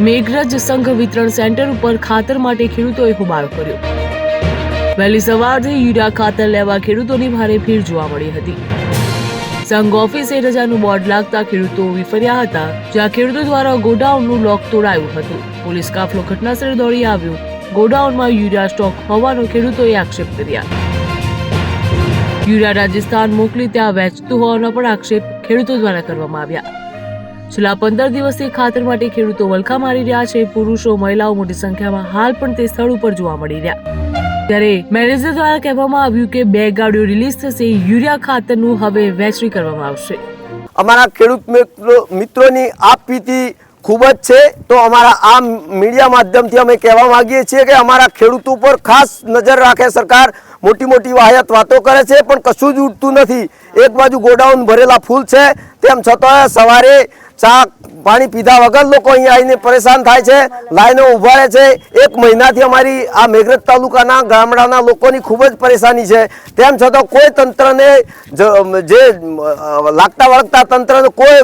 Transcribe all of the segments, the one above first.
મેઘરજ સંઘ વિતરણ સેન્ટર ઉપર ખાતર માટે ખેડૂતોએ હુબાળો કર્યો. વહેલી સવારથી યુરિયા ખાતર લેવા ખેડૂતોની ભારે ભીડ જોવા મળી હતી. સંઘ ઓફિસે રજાનું બોર્ડ લાગતા ખેડૂતો વિફર્યા હતા, જ્યાં ખેડૂતો દ્વારા ગોડાઉનનું લોક તોડાયું હતું. પોલીસ કાફલો ઘટનાસ્થળે દોડી આવ્યો. ગોડાઉનમાં યુરિયા સ્ટોક હોવાનો ખેડૂતોએ આક્ષેપ કર્યા. યુરિયા રાજસ્થાન મોકલી ત્યાં વેચતું હોવાનો પણ આક્ષેપ ખેડૂતો દ્વારા કરવામાં આવ્યા. છેલ્લા પંદર દિવસથી ખાતર માટે ખેડૂતો વલખા મારી રહ્યા છે. પુરુષો, મહિલાઓ મોટી સંખ્યામાં હાલ પણ તે સ્થળ ઉપર જોવા મળી રહ્યા. ત્યારે મેનેજર દ્વારા કહેવામાં આવ્યું કે બે ગાડીઓ રિલીઝ થશે. યુરિયા ખાતરનું હવે વહેંચણી કરવામાં આવશે. અમારા ખેડૂત મિત્રો, મિત્રોની આપવીતી ખૂબ જ છે. તો અમારા આ મીડિયા માધ્યમથી અમે કહેવા માંગીએ છીએ કે અમારા ખેડૂતો પર ખાસ નજર રાખે સરકાર. મોટી મોટી વાહિયાત વાતો કરે છે, પણ કશું જ ઉઠતું નથી. એક બાજુ ગોડાઉન ભરેલા ફૂલ છે, તેમ છતાં સવારે ચા પાણી પીધા વગર લોકો અહીંયા આવીને પરેશાન થાય છે, લાઈનો ઊભા રહે છે. એક મહિનાથી અમારી આ મેઘરજ તાલુકાના ગામડાના લોકોની ખૂબ જ પરેશાની છે. તેમ છતાં કોઈ તંત્રને જે લાગતા વળગતા તંત્રને કોઈ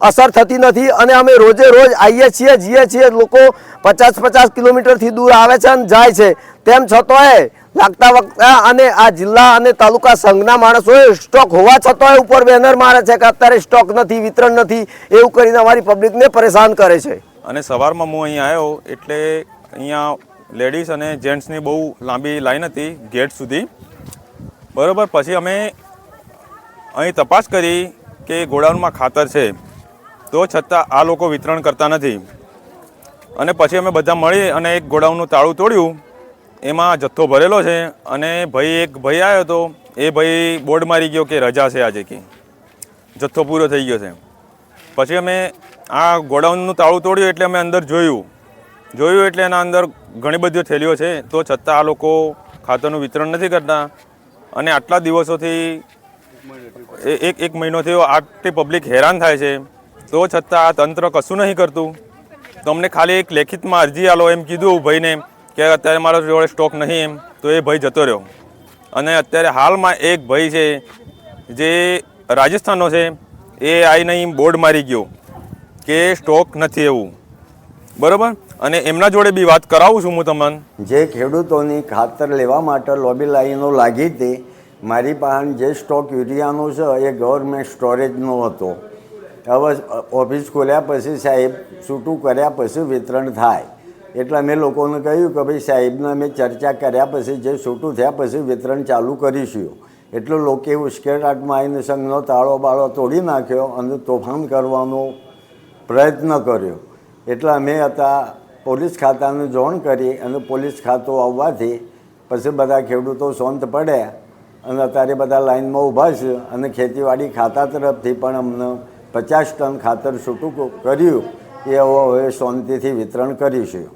અસર થતી નથી અને અમે રોજે રોજ આવીએ છીએ જઈએ છીએ, લોકો પચાસ પચાસ કિલોમીટરથી દૂર આવે છે અને જાય છે. તેમ છતાંય લાગતા વખતે અને આ જિલ્લા અને તાલુકા સંઘના માણસોએ સ્ટોક હોવા છતાંય ઉપર બેનર મારે છે કે અત્યારે સ્ટોક નથી, વિતરણ નથી, એવું કરીને અમારી પબ્લિકને પરેશાન કરે છે. અને સવારમાં હું અહીં આવ્યો એટલે અહીંયા લેડીઝ અને જેન્ટ્સની બહુ લાંબી લાઈન હતી ગેટ સુધી. બરાબર, પછી અમે અહીં તપાસ કરી કે ગોડાઉનમાં ખાતર છે. તો છતાં આ લોકો વિતરણ કરતા નથી. અને પછી અમે બધા મળી અને એક ગોડાઉનનું તાળું તોડ્યું. એમાં જથ્થો ભરેલો છે અને ભાઈ એક ભાઈ આવ્યો હતો એ ભાઈ બોર્ડ મારી ગયો કે રજા છે આજે કે. જથ્થો પૂરો થઈ ગયો છે. પછી અમે આ ગોડાઉનનું તાળું તોડ્યું એટલે અમે અંદર જોયું. જોયું એટલે એના અંદર ઘણી બધી થેલીઓ છે. તો છતાં આ લોકો ખાતરનું વિતરણ નથી કરતા. અને આટલા દિવસોથી એક એક મહિનો થયો આટલી પબ્લિક હેરાન થાય છે. તો છતાં આ તંત્ર કશું નહીં કરતું. તો અમને ખાલી એક લેખિતમાં અરજી આલો એમ કીધું ભાઈને કે અત્યારે મારા જોડે સ્ટોક નહીં એમ. તો એ ભાઈ જતો રહ્યો. અને અત્યારે હાલમાં એક ભાઈ છે, જે રાજસ્થાનનો છે, એ આવીને બોર્ડ મારી ગયો કે સ્ટોક નથી એવું. બરાબર? અને એમના જોડે બી વાત કરાવું છું હું તમને. જે ખેડૂતોની ખાતર લેવા માટે લોબી લાઈનો લાગી હતી, મારી પાસે જે સ્ટોક યુરિયાનો છે, એ ગવર્મેન્ટ સ્ટોરેજનો હતો. હવે ઓફિસ ખોલ્યા પછી સાહેબ છૂટું કર્યા પછી વિતરણ થાય. એટલે મેં લોકોને કહ્યું કે ભાઈ સાહેબને અમે ચર્ચા કર્યા પછી જે છૂટું થયા પછી વિતરણ ચાલુ કરીશું. એટલે લોકે ઉશ્કેરાટમાં આવીને સંઘનો તાળો બાળો તોડી નાખ્યો અને તોફાન કરવાનો પ્રયત્ન કર્યો. એટલે અમે હતા પોલીસ ખાતાને જોણ કરી અને પોલીસ ખાતું આવવાથી પછી બધા ખેડૂતો શાંત પડ્યા અને અત્યારે બધા લાઈનમાં ઊભા છે અને ખેતીવાડી ખાતા તરફથી પણ અમને પચાસ ટન ખાતર છૂટું કર્યું એ હવે શાંતિથી વિતરણ કરીશું.